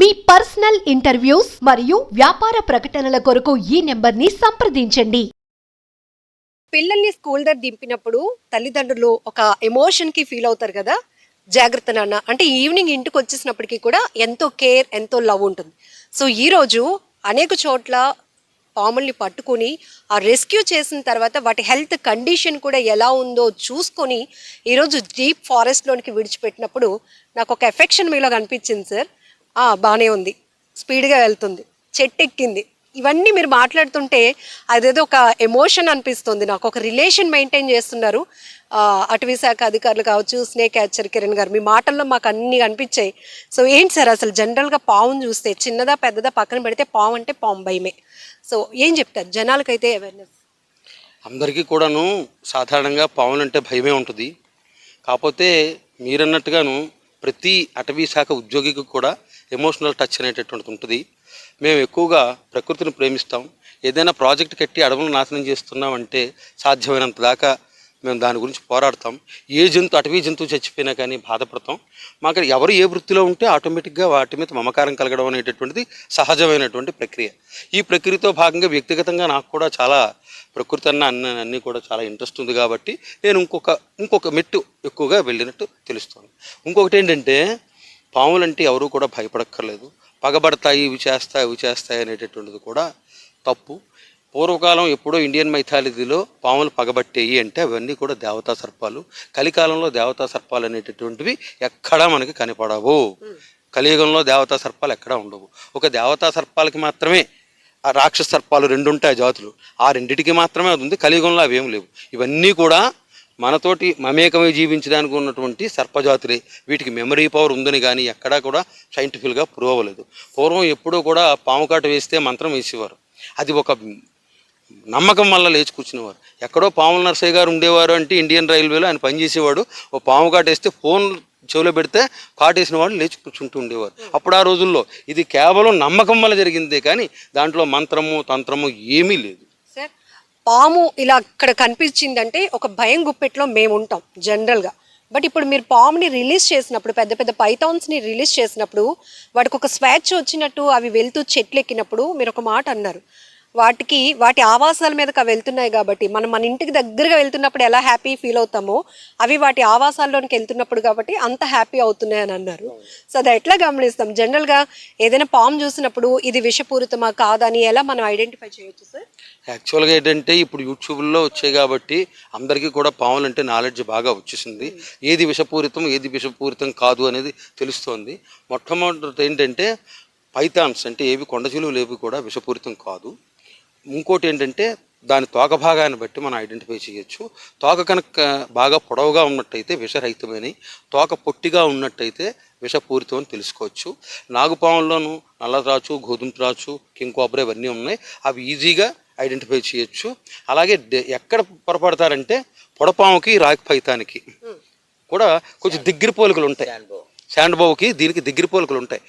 మీ personal interviews మరియు వ్యాపార ప్రకటనల కొరకు ఈ నెంబర్ని సంప్రదించండి. పిల్లల్ని స్కూల్ దగ్గర దింపినప్పుడు తల్లిదండ్రులు ఒక ఎమోషన్కి ఫీల్ అవుతారు కదా? జాగ్రత్త నాన్న. అంటే ఈవినింగ్ ఇంటికి వచ్చేసినప్పటికీ కూడా ఎంతో కేర్ ఎంతో లవ్ ఉంటుంది. సో ఈరోజు అనేక చోట్ల పాముల్ని పట్టుకొని ఆ రెస్క్యూ చేసిన తర్వాత వాటి హెల్త్ కండిషన్ కూడా ఎలా ఉందో చూసుకొని ఈరోజు డీప్ ఫారెస్ట్లోనికి విడిచిపెట్టినప్పుడు నాకు ఒక ఎఫెక్షన్ మీలో కనిపించింది సార్ బాగానే ఉంది. స్పీడ్గా వెళ్తుంది. చెట్టు ఎక్కింది ఇవన్నీ మీరు మాట్లాడుతుంటే అదేదో ఒక ఎమోషన్ అనిపిస్తుంది. నాకు ఒక రిలేషన్ మెయింటైన్ చేస్తున్నారు. అటవీ శాఖ అధికారులు కావచ్చు స్నేక్ క్యాచర్ కిరణ్ గారు మీ మాటల్లో మాకు అన్ని కనిపించాయి. సో ఏంటి సార్ అసలు జనరల్గా పావును చూస్తే చిన్నదా పెద్దదా పక్కన పెడితే పాము అంటే పాము భయమే. సో ఏం చెప్తారు? జనాలకైతే అవేర్నెస్ అందరికీ కూడాను సాధారణంగా పాములంటే భయమే ఉంటుంది. కాకపోతే మీరన్నట్టుగాను ప్రతి అటవీ శాఖ ఉద్యోగికి కూడా ఎమోషనల్ టచ్ అనేటటువంటిది ఉంటుంది. మేము ఎక్కువగా ప్రకృతిని ప్రేమిస్తాం. ఏదైనా ప్రాజెక్ట్ కట్టి అడవులను నాశనం చేస్తున్నామంటే సాధ్యమైనంత దాకా మేము దాని గురించి పోరాడతాం. ఏ జంతు అటవీ జంతువు చచ్చిపోయినా కానీ బాధపడతాం. మాకు ఎవరు ఏ వృత్తిలో ఉంటే ఆటోమేటిక్గా వాటి మీద మమకారం కలగడం అనేటటువంటిది సహజమైనటువంటి ప్రక్రియ. ఈ ప్రక్రియతో భాగంగా వ్యక్తిగతంగా నాకు కూడా చాలా ప్రకృతి అన్న అన్న అన్నీ కూడా చాలా ఇంట్రెస్ట్ ఉంది కాబట్టి నేను ఇంకొక ఇంకొక మెట్టు ఎక్కువగా వెళ్ళినట్టు తెలుస్తుంది. ఇంకొకటి ఏంటంటే పాములంటే ఎవరూ కూడా భయపడక్కర్లేదు. పగబడతాయి ఇవి చేస్తాయి ఇవి చేస్తాయి అనేటటువంటిది కూడా తప్పు. పూర్వకాలం ఎప్పుడో ఇండియన్ మైథాలజీలో పాములు పగబట్టేయి అంటే అవన్నీ కూడా దేవతా సర్పాలు. కలికాలంలో దేవతా సర్పాలు అనేటటువంటివి ఎక్కడా మనకి కనపడవు. కలియుగంలో దేవతా సర్పాలు ఎక్కడా ఉండవు. ఒక దేవతా సర్పాలకి మాత్రమే ఆ రాక్షస సర్పాలు రెండు ఉంటాయి జాతులు. ఆ రెండిటికి మాత్రమే అది ఉంది. కలియుగంలో అవేం లేవు. ఇవన్నీ కూడా మనతోటి మమేకమై జీవించడానికి ఉన్నటువంటి సర్పజాతులే వీటికి మెమరీ పవర్ ఉందని కానీ ఎక్కడా కూడా సైంటిఫిక్గా ప్రూవ్ అవ్వలేదు. పూర్వం ఎప్పుడూ కూడా పాముకాట వేస్తే మంత్రం వేసేవారు. అది ఒక నమ్మకం వల్ల లేచి కూర్చునేవారు. ఎక్కడో పాముల నరసయ్య గారు ఉండేవారు అంటే ఇండియన్ రైల్వేలో ఆయన పనిచేసేవాడు ఓ పాము కాటేస్తే ఫోన్ చెవిలో పెడితే కాటేసిన వాళ్ళు లేచి కూర్చుంటూ ఉండేవారు. అప్పుడు ఆ రోజుల్లో ఇది కేవలం నమ్మకం వల్ల జరిగిందే కానీ దాంట్లో మంత్రము తంత్రము ఏమీ లేదు. పాము ఇలా అక్కడ కనిపించిందంటే ఒక భయం గుప్పెట్లో మేము ఉంటాం జనరల్గా బట్ ఇప్పుడు మీరు పాముని రిలీజ్ చేసినప్పుడు పెద్ద పెద్ద పైథాన్స్ని రిలీజ్ చేసినప్పుడు వాటికి ఒక స్వేచ్ఛ వచ్చినట్టు అవి వెళ్తూ చెట్లు ఎక్కినప్పుడు మీరు ఒక మాట అన్నారు. వాటికి వాటి ఆవాసాల మీదకి వెళ్తున్నాయి కాబట్టి మనం మన ఇంటికి దగ్గరగా వెళ్తున్నప్పుడు ఎలా హ్యాపీ ఫీల్ అవుతామో అవి వాటి ఆవాసాల్లోనికి వెళ్తున్నప్పుడు కాబట్టి అంత హ్యాపీ అవుతున్నాయి అని అన్నారు. సో అది ఎట్లా గమనిస్తాం? జనరల్గా ఏదైనా పాము చూసినప్పుడు ఇది విషపూరితమా కాదా అని ఎలా మనం ఐడెంటిఫై చేయొచ్చు సార్ యాక్చువల్గా ఏంటంటే ఇప్పుడు యూట్యూబ్లో వచ్చాయి కాబట్టి అందరికీ కూడా పాములు అంటే నాలెడ్జ్ బాగా వచ్చేసింది. ఏది విషపూరితం ఏది విషపూరితం కాదు అనేది తెలుస్తోంది. మొట్టమొదటి ఏంటంటే పైథాన్స్ అంటే ఏవి కొండచిలువలు ఏవి కూడా విషపూరితం కాదు. ఇంకోటి ఏంటంటే దాని తోక భాగాన్ని బట్టి మనం ఐడెంటిఫై చేయొచ్చు. తోక కనుక బాగా పొడవుగా ఉన్నట్టయితే విషరహితమని తోక పొట్టిగా ఉన్నట్టయితే విషపూరితం అని తెలుసుకోవచ్చు. నాగుపాముల్లోనూ నల్లరాచు గోధుమ రాచు కింగ్ కోబ్రా ఇవన్నీ ఉన్నాయి. అవి ఈజీగా ఐడెంటిఫై చేయొచ్చు. అలాగే ఎక్కడ పొరపడతారంటే పొడపాముకి రాకి పైతానికి కూడా కొంచెం దగ్గర పోలికలు ఉంటాయి. శాండ్ బావుకి దీనికి దగ్గర పోలికలు ఉంటాయి.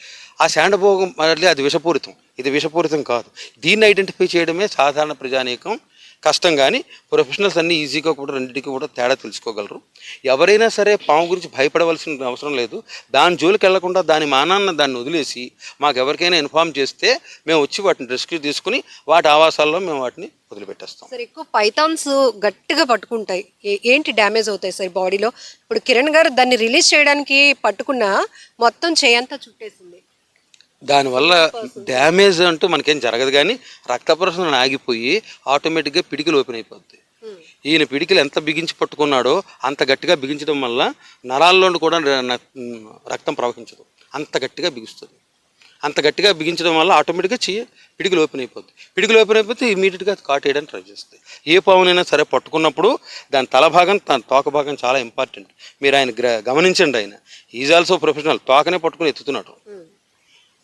ఆ శాండభోగం మళ్ళీ అది విషపూరితం. ఇది విషపూరితం కాదు. దీన్ని ఐడెంటిఫై చేయడమే సాధారణ ప్రజానీకం. కష్టం కానీ ప్రొఫెషనల్స్ అన్నీ ఈజీగా కూడా రెండింటికి కూడా తేడా తెలుసుకోగలరు. ఎవరైనా సరే పాము గురించి భయపడవలసిన అవసరం లేదు. దాని జోలికి వెళ్ళకుండా దాని మానాన్న దాన్ని వదిలేసి మాకు ఎవరికైనా ఇన్ఫామ్ చేస్తే మేము వచ్చి వాటిని రెస్క్యూ తీసుకుని వాటి ఆవాసాల్లో మేము వాటిని వదిలిపెట్టేస్తాం. సార్ ఎక్కువ పైథాన్స్ గట్టిగా పట్టుకుంటాయి. ఏంటి డ్యామేజ్ అవుతాయి సార్ బాడీలో ఇప్పుడు కిరణ్ గారు దాన్ని రిలీజ్ చేయడానికి పట్టుకున్న మొత్తం చేయంతా చుట్టేసింది. దానివల్ల డ్యామేజ్ అంటూ మనకేం జరగదు కానీ రక్త ప్రసరణ ఆగిపోయి ఆటోమేటిక్గా పిడికిలు ఓపెన్ అయిపోద్ది. ఈయన పిడికిలు ఎంత బిగించి పట్టుకున్నాడో అంత గట్టిగా బిగించడం వల్ల నరాల్లో కూడా రక్తం ప్రవహించదు. అంత గట్టిగా బిగుస్తుంది. అంత గట్టిగా బిగించడం వల్ల ఆటోమేటిక్గా చెయ్యి పిడికిలు ఓపెన్ అయిపోద్ది. పిడికిలు ఓపెన్ అయిపోతే ఇమీడియట్గా కాట్ వేయడానికి ట్రై చేస్తుంది ఏ పావునైనా సరే పట్టుకున్నప్పుడు దాని తల భాగం దాని తోక భాగం చాలా ఇంపార్టెంట్. మీరు ఆయన గ్ర- గమనించండి ఆయన. Is also professional. తోకనే పట్టుకుని ఎత్తుతున్నాడు.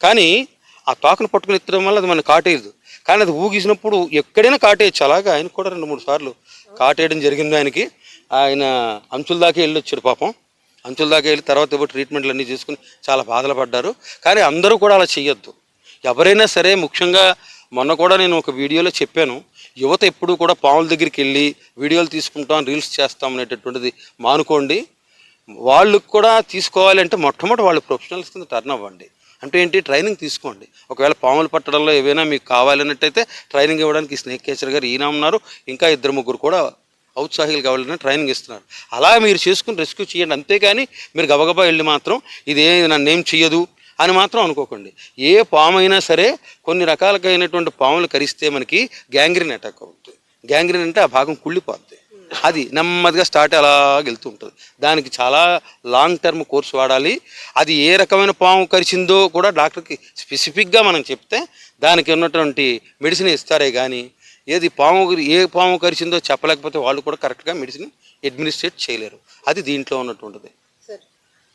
కానీ ఆ తోకను పట్టుకుని ఎత్తడం వల్ల అది మన కాటేయదు. కానీ అది ఊగిసినప్పుడు ఎక్కడైనా కాటేయచ్చు. అలాగా ఆయన కూడా రెండు మూడు సార్లు కాటేయడం జరిగింది ఆయనకి. ఆయన అంచుల దాకా వెళ్ళి వచ్చాడు పాపం. అంచుల దాకా వెళ్ళి తర్వాత ఏవో ట్రీట్మెంట్లు అన్నీ చేసుకుని చాలా బాధలు పడ్డారు. కానీ అందరూ కూడా అలా చేయొద్దు ఎవరైనా సరే ముఖ్యంగా మొన్న కూడా నేను ఒక వీడియోలో చెప్పాను. యువత ఎప్పుడు కూడా పాముల దగ్గరికి వెళ్ళి వీడియోలు తీసుకుంటాం రీల్స్ చేస్తాం అనేటటువంటిది మానుకోండి. వాళ్ళకు కూడా తీసుకోవాలంటే మొట్టమొదటి వాళ్ళు ప్రొఫెషనల్స్ కింద టర్న్ అవ్వండి. అంటే ఏంటి ట్రైనింగ్ తీసుకోండి. ఒకవేళ పాములు పట్టడంలో ఏవైనా మీకు కావాలన్నట్టయితే ట్రైనింగ్ ఇవ్వడానికి స్నేక్ కేచర్ గారు ఈయన ఉన్నారు. ఇంకా ఇద్దరు ముగ్గురు కూడా ఔత్సాహికులు కావాలని ట్రైనింగ్ ఇస్తున్నారు. అలా మీరు చేసుకుని రెస్క్యూ చేయండి. అంతేగాని మీరు గబగబా వెళ్ళి మాత్రం ఇదే నన్ను ఏం చెయ్యదు అని మాత్రం అనుకోకండి. ఏ పాము అయినా సరే కొన్ని రకాలకైనటువంటి పాములు కరిస్తే మనకి గ్యాంగ్రీన్ అటాక్ అవుతుంది గ్యాంగ్రీన్ అంటే ఆ భాగం కుళ్ళిపోద్ది. అది నెమ్మదిగా స్టార్ట్ అలా వెళ్తూ ఉంటుంది. దానికి చాలా లాంగ్ టర్మ్ కోర్స్ వాడాలి. అది ఏ రకమైన పాము కరిచిందో కూడా డాక్టర్కి స్పెసిఫిక్గా మనం చెప్తే దానికి ఉన్నటువంటి మెడిసిన్ ఇస్తారే కానీ ఏది పాము ఏ పాము కరిచిందో చెప్పలేకపోతే వాళ్ళు కూడా కరెక్ట్గా మెడిసిన్ అడ్మినిస్ట్రేట్ చేయలేరు. అది దీంట్లో ఉన్నటువంటిది.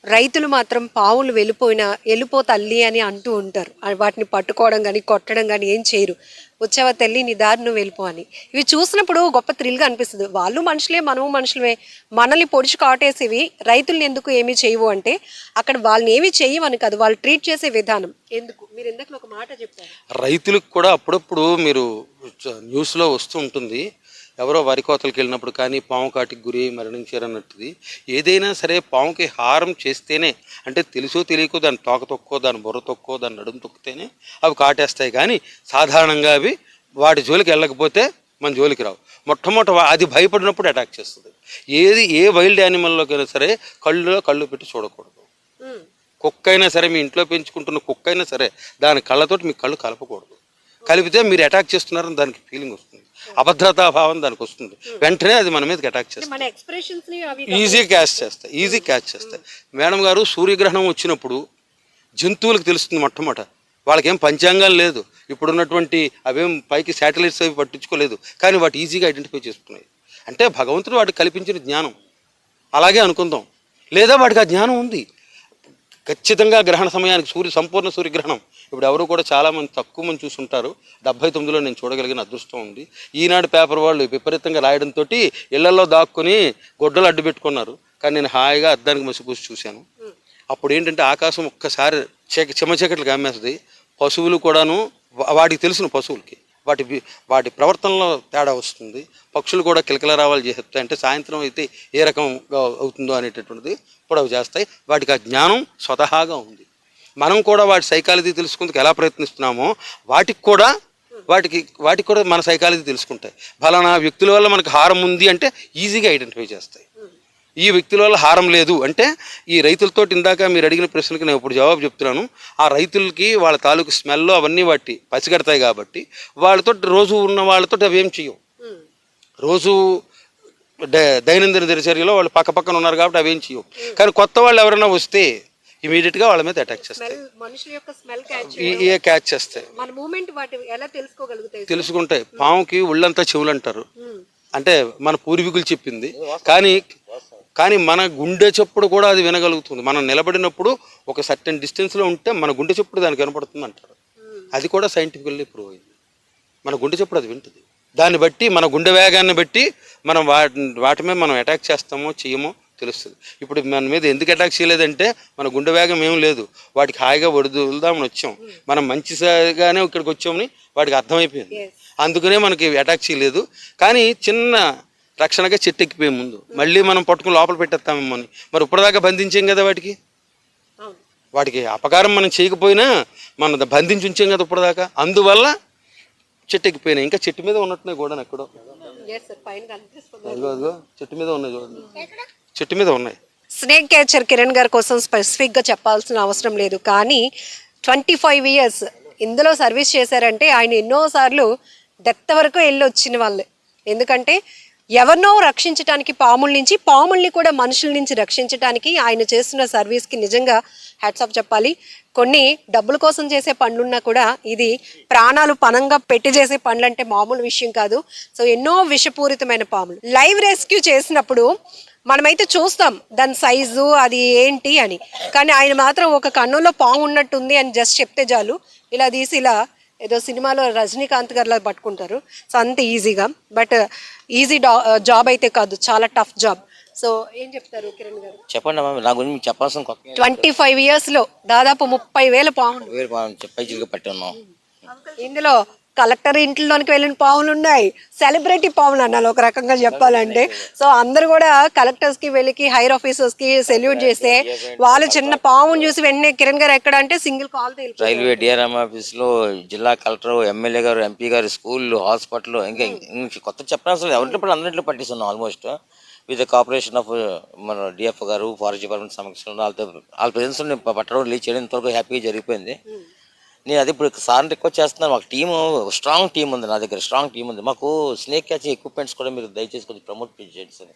రైతులు మాత్రం పావులు వెళ్ళిపోయినా వెళ్ళిపో తల్లి అని అంటూ ఉంటారు. వాటిని పట్టుకోవడం కానీ కొట్టడం కానీ ఏం చేయరు. వచ్చావా తల్లి నీ దారి నువ్వు వెళ్ళిపో అని. ఇవి చూసినప్పుడు గొప్ప థ్రిల్గా అనిపిస్తుంది. వాళ్ళు మనుషులే మనము మనుషులమే. మనల్ని పొడిచి కాటేసేవి రైతుల్ని ఎందుకు ఏమీ చేయవు అంటే అక్కడ వాళ్ళని ఏమీ చేయమని కాదు. వాళ్ళు ట్రీట్ చేసే విధానం. ఎందుకు? మీరు ఎందుకు ఒక మాట చెప్తారు రైతులకు కూడా అప్పుడప్పుడు మీరు న్యూస్లో వస్తూ ఉంటుంది. ఎవరో వరి కోతలకు వెళ్ళినప్పుడు కానీ పాము కాటికి గురి మరణించారన్నట్టుది ఏదైనా సరే పాముకి హారం చేస్తేనే అంటే తెలుసో తెలియకో దాని తోక తొక్కో దాని బుర్ర తొక్కో దాని నడుము తొక్కితేనే అవి కాటేస్తాయి. కానీ సాధారణంగా అవి వాటి జోలికి వెళ్ళకపోతే మన జోలికి రావు. మొట్టమొదట అది భయపడినప్పుడు అటాక్ చేస్తుంది. ఏది ఏ వైల్డ్ యానిమల్లోకైనా సరే కళ్ళులో కళ్ళు పెట్టి చూడకూడదు. కుక్క అయినా సరే మీ ఇంట్లో పెంచుకుంటున్న కుక్క అయినా సరే దాని కళ్ళతోటి మీ కళ్ళు కలపకూడదు. కలిపితే మీరు అటాక్ చేస్తున్నారని దానికి ఫీలింగ్ వస్తుంది. అభద్రతా భావం దానికి వస్తుంది. వెంటనే అది మన మీదకి అటాక్ చేస్తుంది. ఈజీ క్యాచ్ చేస్తాయి. ఈజీ క్యాచ్ చేస్తాయి. మేడం గారు సూర్యగ్రహణం వచ్చినప్పుడు జంతువులకు తెలుస్తుంది మొట్టమొదట వాళ్ళకేం పంచాంగం లేదు. ఇప్పుడున్నటువంటి అవేం పైకి శాటిలైట్స్ అవి పట్టించుకోలేదు. కానీ వాటి ఈజీగా ఐడెంటిఫై చేసుకున్నాయి. అంటే భగవంతుడు వాటికి కల్పించిన జ్ఞానం. అలాగే అనుకుందాం. లేదా వాటికి ఆ జ్ఞానం ఉంది. ఖచ్చితంగా గ్రహణ సమయానికి సూర్య సంపూర్ణ సూర్యగ్రహణం. ఇప్పుడు ఎవరు కూడా చాలామంది తక్కువ మంది చూసుంటారు. డెబ్బై తొమ్మిదిలో నేను చూడగలిగిన అదృష్టం ఉంది. ఈనాడు పేపర్ వాళ్ళు విపరీతంగా రాయడంతో ఇళ్ళలో దాక్కుని గొడ్డలు అడ్డు పెట్టుకున్నారు. కానీ నేను హాయిగా అద్దానికి మసిపూసి చూశాను. అప్పుడు ఏంటంటే ఆకాశం ఒక్కసారి చీక చిమ్మ కమ్మేస్తుంది పశువులు కూడాను వాటికి తెలిసిన పశువులకి. వాటి వాటి ప్రవర్తనలో తేడా వస్తుంది. పక్షులు కూడా కిలకిల రావాలి చేస్తాయి. అంటే సాయంత్రం అయితే ఏ రకంగా అవుతుందో అనేటటువంటిది కూడా అవి చేస్తాయి. వాటికి ఆ జ్ఞానం స్వతహాగా ఉంది. మనం కూడా వాటి సైకాలజీ తెలుసుకుందుకు ఎలా ప్రయత్నిస్తున్నామో వాటికి కూడా వాటికి వాటికి కూడా మన సైకాలజీ తెలుసుకుంటాయి. ఫలానా వ్యక్తుల వల్ల మనకు హారం ఉంది అంటే ఈజీగా ఐడెంటిఫై చేస్తాయి. ఈ వ్యక్తుల వల్ల హారం లేదు అంటే ఈ రైతులతో ఇందాక మీరు అడిగిన ప్రశ్నలకు నేను ఇప్పుడు జవాబు చెప్తున్నాను. ఆ రైతులకి వాళ్ళ తాలూకు స్మెల్ అవన్నీ వాటి పసిగడతాయి కాబట్టి వాళ్ళతో రోజు ఉన్న వాళ్ళతో అవి ఏం చేయవు రోజు దైనందిన దినచర్యలో వాళ్ళు పక్క పక్కన ఉన్నారు కాబట్టి అవేం చేయవు కానీ కొత్త వాళ్ళు ఎవరైనా వస్తే ఇమీడియట్గా వాళ్ళ మీద అటాక్ చేస్తాయి. స్మెల్ మనుషుల యొక్క స్మెల్ క్యాచ్ చేస్తాయి. మన మూమెంట్ వాటి ఎలా తెలుసుకోగలుగుతాయి? తెలుసుకుంటాయి. పాముకి ఒళ్ళంతా చెవులు అంటారు. అంటే మన పూర్వీకులు చెప్పింది. కానీ కానీ మన గుండె చప్పుడు కూడా అది వినగలుగుతుంది. మనం నిలబడినప్పుడు ఒక సర్టెన్ డిస్టెన్స్లో ఉంటే మన గుండె చప్పుడు దానికి వినపడుతుంది అంటారు. అది కూడా సైంటిఫికల్లీ ప్రూవ్ అయింది. మన గుండె చప్పుడు అది వింటుంది. దాన్ని బట్టి మన గుండె వేగాన్ని బట్టి మనం వాటి వాటి మీద మనం అటాక్ చేస్తామో చెయ్యమో తెలుస్తుంది. ఇప్పుడు మన మీద ఎందుకు అటాక్ చేయలేదంటే మన గుండె వేగం ఏం లేదు. వాటికి హాయిగా వడుదుదామని వచ్చాం. మనం మంచిగానే ఇక్కడికి వచ్చామని వాటికి అర్థమైపోయింది. అందుకనే మనకి అటాక్ చేయలేదు. కానీ చిన్న రక్షణగా చెట్టు ఎక్కిపోయే ముందు మళ్ళీ మనం పట్టుకుని లోపల పెట్టేస్తామేమో అని. మరి ఇప్పటిదాకా బంధించాం కదా వాటికి? అవును. వాటికి అపకారం మనం చేయకపోయినా మనం బంధించి ఉంచాం కదా ఇప్పటిదాకా. అందువల్ల చెట్టు ఎక్కిపోయినాయి ఇంకా చెట్టు మీద ఉన్నట్టున్నాయి కూడా ఎక్కడో. చెట్టు మీద ఉన్నాయి చూడండి. చెట్టు మీద ఉన్నాయి. స్నేక్ క్యాచర్ కిరణ్ గారి కోసం స్పెసిఫిక్గా చెప్పాల్సిన అవసరం లేదు. కానీ ట్వంటీ ఫైవ్ ఇయర్స్ ఇందులో సర్వీస్ చేశారంటే ఆయన ఎన్నోసార్లు డెత్ వరకు వెళ్ళి వచ్చిన వాళ్ళే. ఎందుకంటే ఎవరినో రక్షించడానికి పాముల నుంచి పాముల్ని కూడా మనుషుల నుంచి రక్షించడానికి ఆయన చేస్తున్న సర్వీస్కి నిజంగా హ్యాట్సాప్ చెప్పాలి. కొన్ని డబ్బుల కోసం చేసే పనులున్నా కూడా ఇది ప్రాణాలు పనంగా పెట్టి చేసే పనులు అంటే మామూలు విషయం కాదు. సో ఎన్నో విషపూరితమైన పాములు. లైవ్ రెస్క్యూ చేసినప్పుడు మనమైతే చూస్తాం దాని సైజు అది ఏంటి అని. కానీ ఆయన మాత్రం ఒక కన్నులో పాము ఉన్నట్టుంది అని జస్ట్ చెప్తే చాలు. ఇలా తీసి ఇలా ఏదో సినిమాలో రజనీకాంత్ గారిలా పట్టుకుంటారు. సో అంత ఈజీగా బట్ ఈజీ జాబ్ అయితే కాదు. చాలా టఫ్ జాబ్ సో ఏం చెప్తారు కిరణ్ గారు? చెప్పండి నా గురించి చెప్పాల్సిన ట్వంటీ ఫైవ్ ఇయర్స్లో దాదాపు ముప్పై వేల పాములు వేరు పై చిలుక పట్టి ఉన్నాం. ఇందులో కలెక్టర్ ఇంట్లోనికి వెళ్ళిన పాములు ఉన్నాయి. సెలబ్రిటీ పాములు అన్నారు. ఒక రకంగా చెప్పాలంటే. సో అందరు కూడా కలెక్టర్స్కి వెళ్ళి హైర్ ఆఫీసర్స్కి సెల్యూట్ చేస్తే వాళ్ళు చిన్న పాముని చూసి వెంటనే కిరణ్ గారు ఎక్కడ అంటే సింగిల్ కాల్ రైల్వే డిఆర్ఎం ఆఫీస్లో జిల్లా కలెక్టర్ ఎమ్మెల్యే గారు ఎంపీ గారు స్కూల్ హాస్పిటల్ ఇంకా ఇంకా కొత్త చెప్పిన ఎవరింట్లో అన్నింటిలో పట్టిస్తున్నాం ఆల్మోస్ట్. విత్ కార్పొరేషన్ ఆఫ్ మన డిఎఫ్ గారు ఫారెస్ట్ డిపార్ట్మెంట్ సమక్షంలో వాళ్ళతో వాళ్ళ ప్రెజెన్స్ పట్టడం రిలీజ్ చేయడం ఇంతవరకు హ్యాపీగా జరిగిపోయింది. నేను అది ఇప్పుడు సార్ని రిక్వెస్ట్ చేస్తున్నాను. మాకు టీమ్ స్ట్రాంగ్ టీం ఉంది నా దగ్గర స్ట్రాంగ్ టీం ఉంది. మాకు స్నేక్ క్యాచింగ్ ఎక్విప్మెంట్స్ కూడా మీరు దయచేసి కొంచెం ప్రమోట్ చేయండి సార్.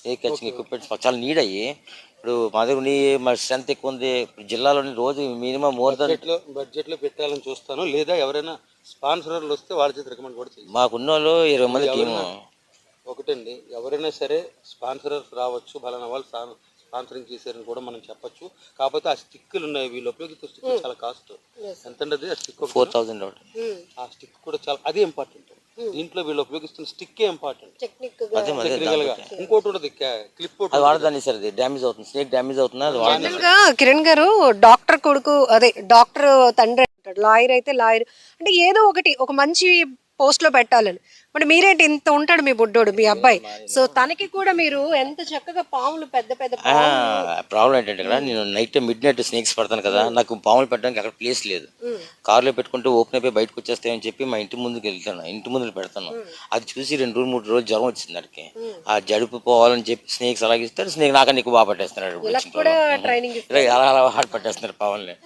స్నేక్ క్యాచింగ్ ఎక్విప్మెంట్స్ మాకు చాలా నీడ్ అయ్యి. ఇప్పుడు మా దగ్గర ఉండి మా స్ట్రెంత్ ఎక్కువ ఉంది. జిల్లాలోని రోజు మినిమం మోర్ దన్ బడ్జెట్లో పెట్టాలని చూస్తాను. లేదా ఎవరైనా స్పాన్సర్లు వస్తే వాళ్ళ చేత రికమెండ్ కూడా చేయి మాకున్న వాళ్ళు ఇరవై మంది టీము ఒకటండి. ఎవరైనా సరే స్పాన్సరర్స్ రావచ్చు. ఫలానా వాళ్ళు స్పాన్సరింగ్ చేశారని కూడా మనం చెప్పొచ్చు. కాకపోతే ఆ స్టిక్కులు ఉన్నాయి వీళ్ళు ఉపయోగిస్తున్న స్టిక్ చాలా కాస్ట్ ఎంత అది? ఆ స్టిక్ ఫోర్ థౌజండ్ ఆ స్టిక్ కూడా చాలా అదే ఇంపార్టెంట్ దీంట్లో వీళ్ళు ఉపయోగిస్తున్న స్టిక్కే ఇంపార్టెంట్ టెక్నిక్ అదే మరి టెక్నికల్గా ఇంకోటి ఉండదు క్లిప్ అది వాడదాన్ని సార్ అది డ్యామేజ్ అవుతుంది. స్నేక్ డ్యామేజ్ అవుతుంది? కిరణ్ గారు డాక్టర్ కొడుకు అదే డాక్టర్ తండ్రి లాయర్ అయితే లాయర్. అంటే ఏదో ఒకటి ఒక మంచి పోస్ట్లో పెట్టాలని. మరి మీరేంటి ఇంత ఉంటాడు మీ బుడ్డోడు మీ అబ్బాయి? సో తనకి కూడా మీరు ఎంత చక్కగా పాములు పెద్ద పెద్ద ప్రాబ్లం ఏంటంటే ఇక్కడ నేను నైట్ మిడ్ నైట్ స్నేక్స్ పడతాను కదా నాకు పాములు పెట్టడానికి అక్కడ ప్లేస్ లేదు. కార్లో పెట్టుకుంటే ఓపెన్ అయిపోయి బయటకు వచ్చేస్తాయని చెప్పి మా ఇంటి ముందుకు వెళ్తాను. ఇంటి ముందు పెడతాను. అది చూసి రెండు రోజులు మూడు రోజులు జ్వరం వచ్చింది అడికి ఆ జడుపు పోవాలని చెప్పి స్నేక్స్ అలాగే ఇస్తారు. స్నేక్ నాకన్నా ఎక్కువ బాగా పట్టేస్తున్నాడు అలా అలా హాట్ పట్టేస్తున్నారు పావుల్ని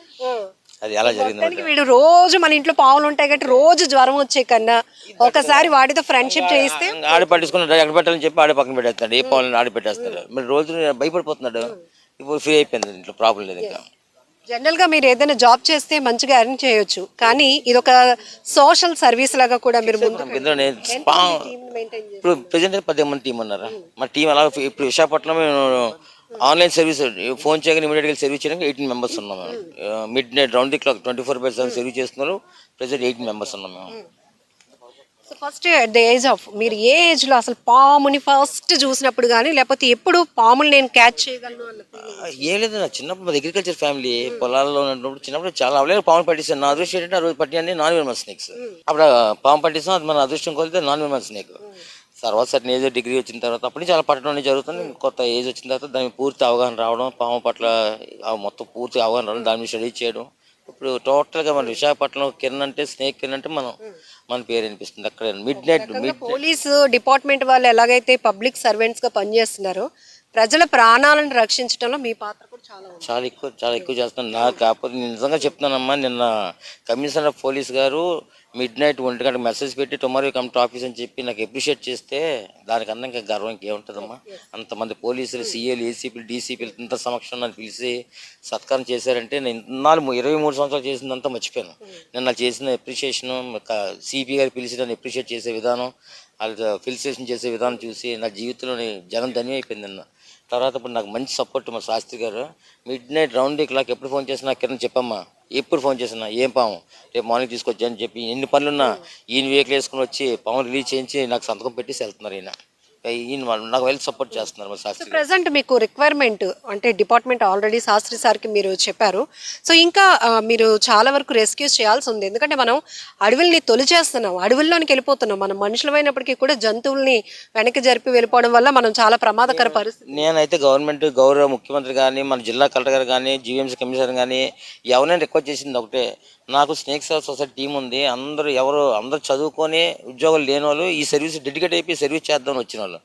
అది ఎలా జరిగింది వీడు రోజు మన ఇంట్లో పాములు ఉంటాయి కాబట్టి రోజు జ్వరం వచ్చే కన్నా ఒకసారి వాటితో ఫ్రెండ్షిప్ చేయిస్తే ఆడ పట్టించుకున్నాడు ఎక్కడ పెట్టాలని చెప్పి ఆడ పక్కన పెట్టేస్తాడు. ఏ పావులను ఆడ పెట్టేస్తాడు. మరి రోజు భయపడిపోతున్నాడు. ఇప్పుడు ఫ్రీ అయిపోయింది ఇంట్లో ప్రాబ్లం లేదు ఇంకా. జనరల్గా మీరు ఏదైనా జాబ్ చేస్తే మంచిగా ఎర్న్ చేయొచ్చు. కానీ ఇది ఒక సోషల్ సర్వీస్ లాగా కూడా మీరు ఇప్పుడు ప్రజెంట్ పద్దెనిమిది మంది టీం ఉన్నారా? మా టీం అలా ఇప్పుడు విశాఖపట్నం ఆన్లైన్ సర్వీస్ ఫోన్ చేయగానే ఇమీడియట్గా సర్వీస్ చేయడానికి ఎయిటీన్ మెంబర్స్ ఉన్నాం మేము. Midnight round the clock twenty four by seven service చేస్తున్నారు. ప్రజెంట్ ఎయిటీన్ మెంబర్స్ ఉన్నాం మేము. So first at the age of మీరు ఏ ఏజ్లో అసలు పాముని ఫస్ట్ చూసినప్పుడు కానీ లేకపోతే ఎప్పుడు పాములు నేను క్యాచ్ చేయగలను అన్న ఏం లేదు నా చిన్నప్పుడు అగ్రికల్చర్ ఫ్యామిలీ పొలాల్లో ఉన్నప్పుడు చిన్నప్పుడు చాలా అవలేదు పాము పట్టిస్తాను. నా అదృష్టం ఏంటంటే ఆ రోజు పట్టినన్ని నాన్ వెర్మల్ స్నేక్స్ అప్పుడు ఆ పాము పట్టిస్తాం అది మన అదృష్టం కొలితే నాన్ వెర్మల్ స్నేక్ తర్వాత సర్టన్ ఏజ్ డిగ్రీ వచ్చిన తర్వాత అప్పటి నుంచి అలా పట్టడం అనేది జరుగుతుంది. కొత్త ఏజ్ వచ్చిన తర్వాత దాని పూర్తి అవగాహన రావడం పాము పట్ల మొత్తం పూర్తి అవగాహన రావడం దాని మీద స్టడీ చేయడం. ఇప్పుడు టోటల్గా మన విశాఖపట్నం కిరణ్ అంటే స్నేక్ కిరణ్ అంటే మనం మన పేరు అనిపిస్తుంది అక్కడ midnight mid police department వాళ్ళు ఎలాగైతే పబ్లిక్ సర్వెంట్స్గా పనిచేస్తున్నారో ప్రజల ప్రాణాలను రక్షించడంలో మీ పాత్ర చాలా ఎక్కువ చాలా ఎక్కువ చేస్తున్నాను. నాకు కాకపోతే నేను నిజంగా చెప్తున్నానమ్మా నిన్న కమిషనర్ ఆఫ్ పోలీస్ గారు మిడ్ నైట్ ఒంటి గంట మెసేజ్ పెట్టి టుమారో కమ్ టు ఆఫీస్ అని చెప్పి నాకు అప్రిషియేట్ చేస్తే దానికన్నా ఇంకా గర్వం ఇంకేముంటుందమ్మా. అంతమంది పోలీసులు సీఏలు ఏసీపీలు డీసీపీలు ఇంత సమక్షం నన్ను పిలిచి సత్కారం చేశారంటే నేను ఇన్నాళ్ళు ఇరవై మూడు సంవత్సరాలు చేసిందంతా మర్చిపోయాను. నేను నాకు చేసిన అప్రిషియేషను సిపి గారు పిలిచి నన్ను అప్రిషియేట్ చేసే విధానం వాళ్ళు ఫిల్సేషన్ చేసే విధానం చూసి నా జీవితంలోని జనం ధన్యం అయిపోయింది అన్న తర్వాత ఇప్పుడు నాకు మంచి సపోర్ట్ మా శాస్త్రి గారు. మిడ్ నైట్ రౌండ్ క్లాక్ ఎప్పుడు ఫోన్ చేసినా కిరణ్ చెప్పమ్మా. ఎప్పుడు ఫోన్ చేసినా? ఏం పాము? రేపు మార్నింగ్ తీసుకొచ్చా అని చెప్పి ఎన్ని పనులున్నా ఈయన వెహికల్ వేసుకుని వచ్చి పాము రిలీజ్ చేయించి నాకు సంతకం పెట్టేసి వెళ్తున్నారు ఈయన. ఈయన వాళ్ళు నాకు వెళ్ళి సపోర్ట్ చేస్తున్నారు మా శాస్త్రి గారు. ప్రజెంట్ మీకు రిక్వైర్మెంట్ అంటే డిపార్ట్మెంట్ ఆల్రెడీ శాస్త్రి సార్కి మీరు చెప్పారు. సో ఇంకా ఆ, మీరు చాలా వరకు రెస్క్యూస్ చేయాల్సి ఉంది. ఎందుకంటే మనం అడవుల్ని తొలిచేస్తున్నాం. అడవుల్లోనికి వెళ్ళిపోతున్నాం. మనం మనుషులమైనప్పటికీ కూడా జంతువుల్ని వెనక్కి జరిపి వెళ్ళిపోవడం వల్ల మనం చాలా ప్రమాదకర పరిస్థితి. నేనైతే గవర్నమెంట్ గౌరవ ముఖ్యమంత్రి కానీ మన జిల్లా కలెక్టర్ గారు కానీ జీవీఎంసీ కమిషనర్ కానీ ఎవరైనా రిక్వెస్ట్ చేసింది ఒకటే. నాకు స్నేక్ సెల్ సొసైటీ టీం ఉంది. అందరూ ఎవరు అందరూ చదువుకొని ఉద్యోగాలు లేని వాళ్ళు ఈ సర్వీస్ డెడికేట్ అయిపోయి సర్వీస్ చేద్దామని వచ్చిన వాళ్ళు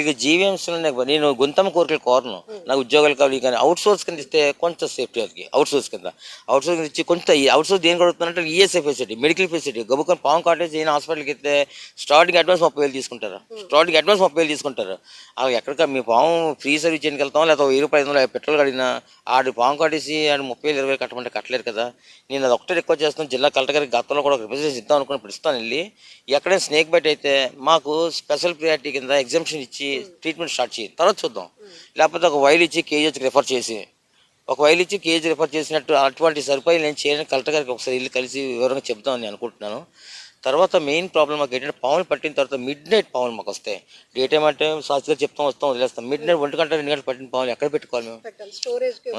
ఇక జీవీఎంసీలో నేను గుంతమ్మ కోరికలు కోరను. నాకు ఉద్యోగాలు కావాలి కానీ అవుట్ సోర్స్ కింద ఇస్తే కొంచెం సేఫ్టీ అది అవుట్ సోర్స్ కింద. అవుట్ సోర్స్ కింద ఇచ్చి కొంత అవుట్ సోర్స్ దేని కొడుతుందంటే ఈఎస్ఐ ఫెసిలిటీ మెడికల్ ఫెసిలిటీ గబుకొని పాము కాటేజ్ అయిన హాస్పిటల్కి ఇస్తే స్టార్టింగ్ అడ్వాన్స్ ముప్పై వేలు తీసుకుంటారు. స్టార్టింగ్ అడ్వాన్స్ ముప్పై వేలు తీసుకుంటారు. అవి మీ పాము ఫ్రీ సర్వీస్ చేయడానికి వెళ్తాం లేదా వెయ్యి రూపాయలు ఐదు వందలు పెట్రోల్ కడిగినా ఆడు పాము కాటేసి ఆడు ముప్పై వేలు ఇరవై కట్టమంటే కట్టలేరు కదా. నేను అది ఒకటే రిక్వెస్ట్ చేస్తాను జిల్లా కలెక్టర్ గారికి గతంలో కూడా రిప్రజెంట్ ఇద్దాం అనుకుని ఇప్పుడు ఇస్తాను వెళ్ళి. ఎక్కడైనా స్నేక్ బైట్ అయితే మాకు స్పెషల్ ప్రియారిటీ కింద ఎగ్జామ్షన్ ఇచ్చి ట్రీట్మెంట్ స్టార్ట్ చేయి. తర్వాత చూద్దాం. లేకపోతే ఒక వైల్ ఇచ్చి కేజీహెచ్కి రిఫర్ చేసి. ఒక వైల్ ఇచ్చి కేజీ రిఫర్ చేసినట్టు అటువంటి సరిపోయి నేను చేయడానికి కలెక్టర్ గారికి ఒకసారి వెళ్ళి కలిసి వివరంగా చెప్దామని అనుకుంటున్నాను. తర్వాత మెయిన్ ప్రాబ్లం మాకు ఏంటంటే పాములు పట్టిన తర్వాత మిడ్ నైట్ పాములు మాకు వస్తాయి. డే టైం అంటే సాక్షిగా చెప్తాం వస్తాం వదిలేస్తాం. మిడ్ నైట్ ఒంటి గంట రెండు గంటలు పట్టిన పాములు ఎక్కడ పెట్టుకోవాలి మేము?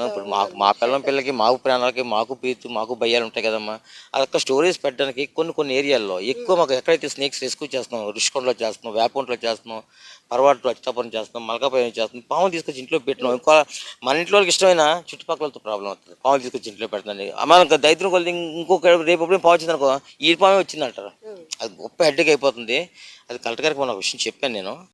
ఇప్పుడు మాకు మా పిల్లం పిల్లలకి మాకు ప్రాణాలకి మాకు ప్రీతి మాకు భయాలు ఉంటాయి కదమ్మా. అదొక స్టోరేజ్ పెట్టడానికి కొన్ని కొన్ని ఏరియాల్లో ఎక్కువ మాకు ఎక్కడైతే స్నేక్స్ రెస్క్యూ చేస్తున్నాం రుషికొండలో చేస్తున్నాం వేపంట్లో చేస్తున్నాం పర్వాట్లో అచ్చాపురం చేస్తున్నాం మలకాపురం చేస్తున్నాం పాములు తీసుకొచ్చి ఇంట్లో పెట్టినాం. ఇంకో మన ఇంట్లో వాళ్ళకి ఇష్టమైన చుట్టుపక్కలతో ప్రాబ్లం అవుతుంది. పాములు తీసుకొచ్చి ఇంట్లో పెడుతుంది మన దైత్యం కొద్ది ఇంకొక రేపు పాము వచ్చింది అనుకో ఈ పామే వచ్చింది అంటారు అది గొప్ప హెడ్కి అయిపోతుంది. అది కలెక్టర్ గారికి మన విషయం చెప్పాను నేను.